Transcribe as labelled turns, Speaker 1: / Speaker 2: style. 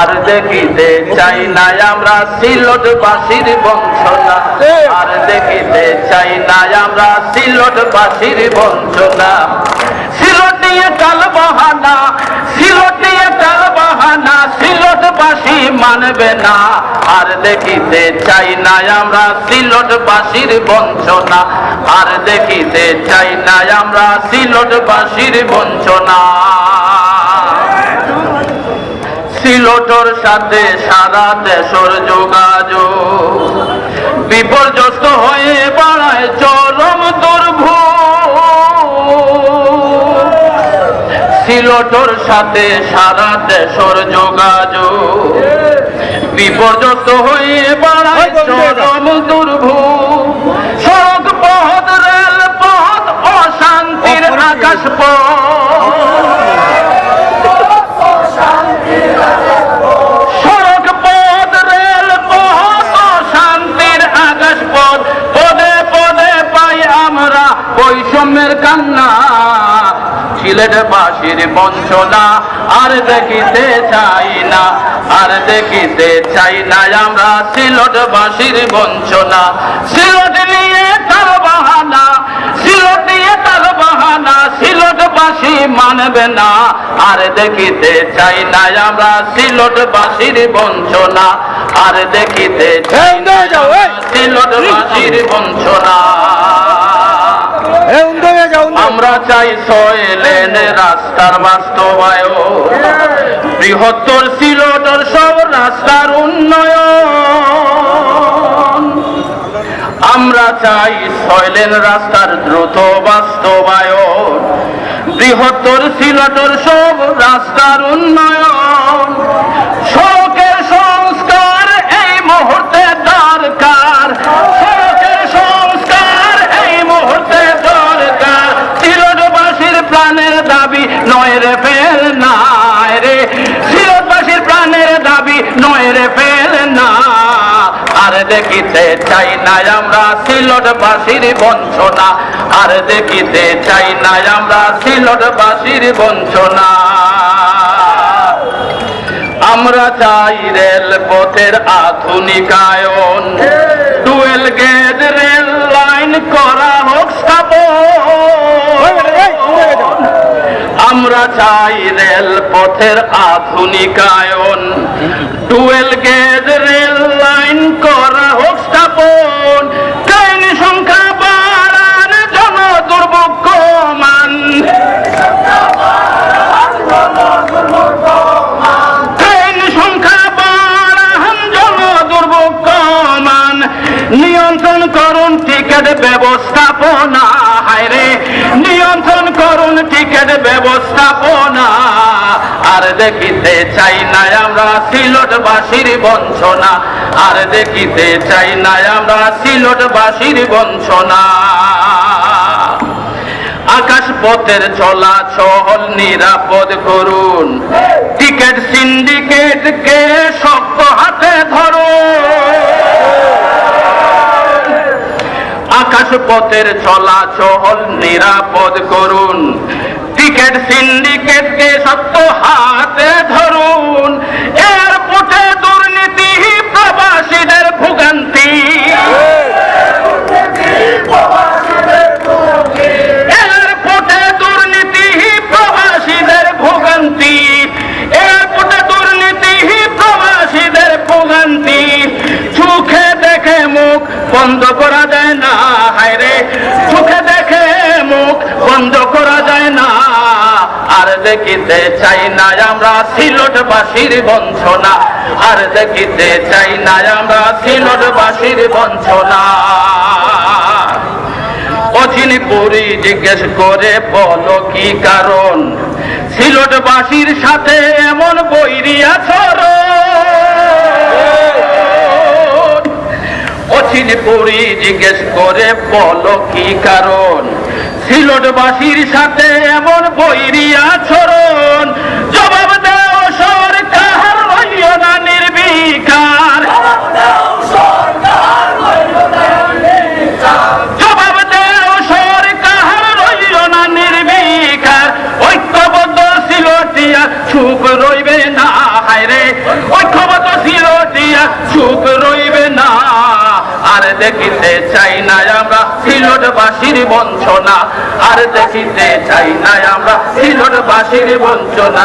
Speaker 1: আর দেখিতে চাই না আমরা সিলটবাসীর বঞ্চনা। আর দেখিতে চাই না আমরা সিলটবাসীর বঞ্চনা। সিলট নিয়ে টাল বাহানা সিলট নিয়ে টাল বাহানা সিলটবাসী মানবে না। আর দেখিতে চাই না আমরা সিলটবাসীর বঞ্চনা। আর দেখিতে চাই না আমরা সিলটবাসীর বঞ্চনা। সিলটর সাথে সারা দেশর যোগাযোগ। বিপর্যস্ত হয়ে বাড়ায় চরম দুর্ভোগ। সিলটর সাথে সারা দেশর যোগাযোগ। বিপর্যস্ত হয়ে বাড়ায় চরম দুর্ভোগ। সিলেট বাসির বঞ্চনা আর দেখিতে চাই না আর দেখিতে চাই না আমরা সিলট বাসির বঞ্চনা। সিলট নিয়ে তার বাহানা সিলট নিয়ে তার বাহানা সিলটবাসী মানবে না আর দেখিতে চাই না আমরা সিলটবাসীর বঞ্চনা আর দেখিতে চাই না সিলটবাসীর বঞ্চনা
Speaker 2: এ উন্দে যাও
Speaker 1: আমরা চাই ছয় লেন রাস্তার বাস্তবায়ন। বৃহত্তর সিলটর সব রাস্তার উন্নয়ন। আমরা চাই ছয় লেন রাস্তার দ্রুত বাস্তবায়ন। বৃহত্তর সিলটর সব রাস্তার উন্নয়ন। দেখিতে চাই আমরা সিলটবাসীর বঞ্চনা। আর দেখিতে চাই আমরা সিলটবাসীর বঞ্চনা। আমরা চাই রেল পথের আধুনিকায়ন। ডুয়েল গেজ রেল লাইন করা হোক আমরা চাই রেল পথের আধুনিকায়ন। ডুয়েল গেজ করুন টিকিট ব্যবস্থাপনা, হায়রে। নিয়ন্ত্রণ করুন টিকিট ব্যবস্থাপনা। আর দেখিতে চাই না আমরা সিলটবাসীর বঞ্চনা। আর দেখিতে চাই না আমরা সিলটবাসীর বঞ্চনা। আকাশ পথের চলাচল নিরাপদ করুন। টিকিট সিন্ডিকেট কে শক্ত আকাশ পথের চলাচল নিরাপদ করুন। টিকিট সিন্ডিকেট কে শক্ত হাতে ধরুন। এয়ারপোর্টে দুর্নীতি, প্রবাসীদের ভোগান্তি। দুর্নীতি, প্রবাসীদের ভোগান্তি। দুর্নীতি, প্রবাসীদের ভোগান্তি। চোখে দেখে মুখ বন্ধ করা যায় না হায়রে চোখে দেখে মুখ বন্ধ করা যায় না আর দেখিতে চাই না আমরা সিলটবাসীর বঞ্চনা। আর দেখিতে চাই না আমরা সিলটবাসীর বঞ্চনা। অচিনি পুরি জিজ্ঞেস করে, বলো কি কারণ? সিলটবাসীর সাথে এমন বৈরিয়া ছড় অচিনি পুরি জিজ্ঞেস করে, বলো কি কারণ? সিলটবাসীর সাথে এমন বৈরিয়া ছড়ন। জবাব দাও সরকার রইও না নির্বিকার। জবাব দেও না নির্বিকার। ঐক্যবদ্ধ সিলটিয়া সুখ রইবে না হায় রে ঐক্যবদ্ধ সিলটিয়া সুখ রইবে দেখিতে চাই না আমরা সিলটবাসীর বঞ্চনা। আর দেখিতে চাই না আমরা সিলটবাসীর বঞ্চনা।